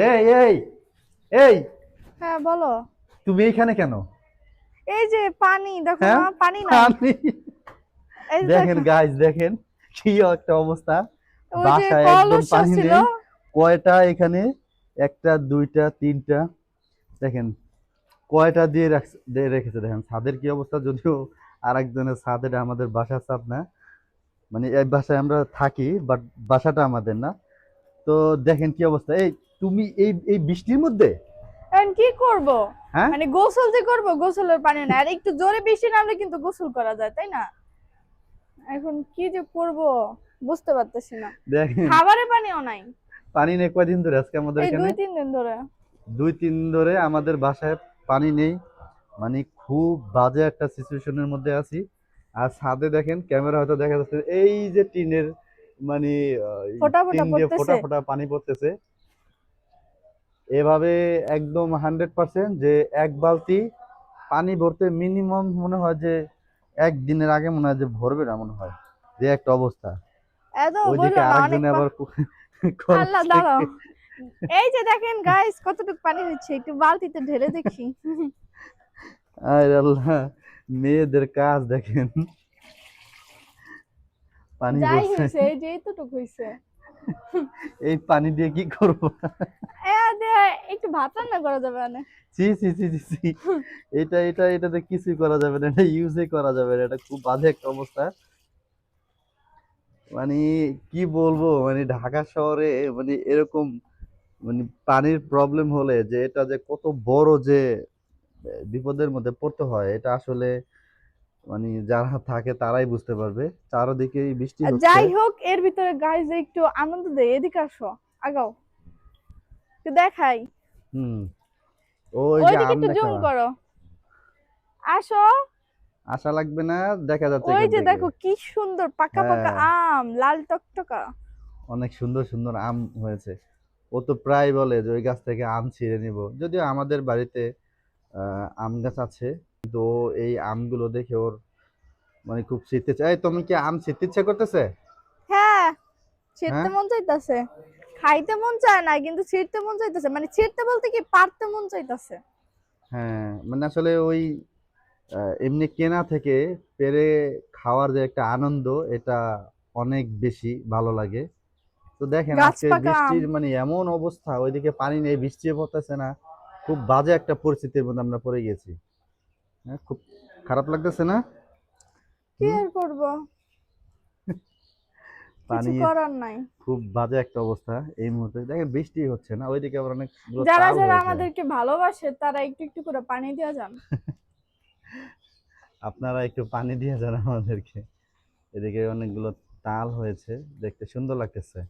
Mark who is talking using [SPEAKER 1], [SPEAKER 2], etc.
[SPEAKER 1] এই এই এই।
[SPEAKER 2] হ্যাঁ বলো।
[SPEAKER 1] তুমি এইখানে কেন?
[SPEAKER 2] এই যে পানি দেখো
[SPEAKER 1] হ্যাঁ?
[SPEAKER 2] না পানি না
[SPEAKER 1] পানি। দেখেন গাইস দেখেন কি একটা অবস্থা। বাসায় একদম পানি নেই। কয়টা এখানে? একটা দুইটা তিনটা। দেখেন কয়টা দিয়ে রাখ- দিয়ে রেখেছে। দেখেন ছাদের কি অবস্থা? যদিও আর একজনের ছাদ এটা আমাদের বাসার ছাদ না। মানে এই বাসায় আমরা থাকি বাট বাসাটা আমাদের না। তো দেখেন কি অবস্থা। এই তুমি এই এই বৃষ্টির মধ্যে?
[SPEAKER 2] এখন কি করব?
[SPEAKER 1] হ্যাঁ?
[SPEAKER 2] মানে গোসল যে করব গোসলের পানি না আর একটু জোরে বৃষ্টি নামলে কিন্তু গোসল করা যায় তাই না? এখন কি যে করব? বুঝতে পারতেছি না। খাবারের পানিও নাই।
[SPEAKER 1] পানি নেই কয়দিন ধরে আজকে আমাদের এখানে?
[SPEAKER 2] দুই তিন দিন ধরে।
[SPEAKER 1] দুই তিন ধরে আমাদের বাসায় পানি নেই। মানে খুব বাজে একটা সিচুয়েশনের মধ্যে আছি। আর ছাদে দেখেন ক্যামেরা হয়তো দেখা যাচ্ছে এই যে টিনের মানে।
[SPEAKER 2] ফোঁটা ফোঁটা
[SPEAKER 1] পানি পড়তেছে। এভাবে একদম হান্ড্রেড পার্সেন্ট যে এক বালতি পানি ভরতে মিনিমাম মনে হয় যে একদিনের আগে মনে হয় যে ভরবে না মনে হয় যে একটা অবস্থা। ওইদিকে আরেকজনে আবার
[SPEAKER 2] এই যে দেখেন গাইস কতটুকু পানি হচ্ছে একটু বালতিতে ঢেলে দেখি।
[SPEAKER 1] আয় আল্লাহ মেয়েদের কাজ দেখেন। পানি
[SPEAKER 2] যাই হয়েছে এই যে এতটুকু হয়েছে।
[SPEAKER 1] এই পানি দিয়ে কি করব?
[SPEAKER 2] ভাত রান্না করা যাবে না।
[SPEAKER 1] ছি ছি ছি ছি এটা এটা এটাতে কিছুই করা যাবে না এটা ইউজই করা যাবে না এটা খুব বাজে একটা অবস্থা। মানে কি বলব মানে ঢাকা শহরে মানে এরকম মানে পানির প্রবলেম হলে যে এটা যে কত বড় যে বিপদের মধ্যে পড়তে হয় এটা আসলে মানে যারা থাকে তারাই বুঝতে পারবে। চারদিকে বৃষ্টি হচ্ছে।
[SPEAKER 2] যাই হোক এর ভিতরে গাইজ একটু আনন্দ দেয় এদিকে আসো আগাও। দেখাই।
[SPEAKER 1] হুম। ওই যে আম
[SPEAKER 2] একটু জুম করো। আসো।
[SPEAKER 1] আশা লাগবে না দেখা যাচ্ছে
[SPEAKER 2] ওই যে দেখো কি সুন্দর পাকা পাকা
[SPEAKER 1] হ্যাঁ।
[SPEAKER 2] আম লাল টকটকা।
[SPEAKER 1] অনেক সুন্দর সুন্দর আম হয়েছে। ও তো প্রায় বলে যে ওই গাছ থেকে আম ছিঁড়ে নিব। যদিও আমাদের বাড়িতে আহ, আম গাছ আছে কিন্তু এই আমগুলো দেখে ওর মানে খুব চায়। এই, তুমি কি আম ছিঁড়তে ইচ্ছা করতেছে?
[SPEAKER 2] হ্যাঁ
[SPEAKER 1] হ্যাঁ?
[SPEAKER 2] মন চাইতাছে। খাইতে মন চায় না কিন্তু ছিঁড়তে মন চাইতেছে। মানে ছিঁড়তে বলতে কি পারতে মন চাইতেছে?
[SPEAKER 1] হ্যাঁ মানে আসলে ওই এমনি কেনা থেকে পেরে খাওয়ার যে একটা আনন্দ এটা অনেক বেশি ভালো লাগে। তো দেখেন আজকে বৃষ্টির মানে এমন অবস্থা ওইদিকে পানি নেই বৃষ্টি পড়তেছে না। খুব বাজে একটা পরিস্থিতির মধ্যে আমরা পড়ে গেছি। হ্যাঁ খুব খারাপ লাগতেছে না?
[SPEAKER 2] কি আর করব?
[SPEAKER 1] পানি
[SPEAKER 2] করার নাই।
[SPEAKER 1] খুব বাজে একটা অবস্থা এই মুহূর্তে। দেখেন বৃষ্টি হচ্ছে না ওইদিকে আবার অনেক
[SPEAKER 2] যারা যারা আমাদেরকে ভালোবাসে তারা একটু একটু করে পানি দিয়ে যান।
[SPEAKER 1] আপনারা একটু পানি দিয়ে যান আমাদেরকে। এদিকে অনেকগুলো তাল হয়েছে দেখতে সুন্দর লাগতেছে।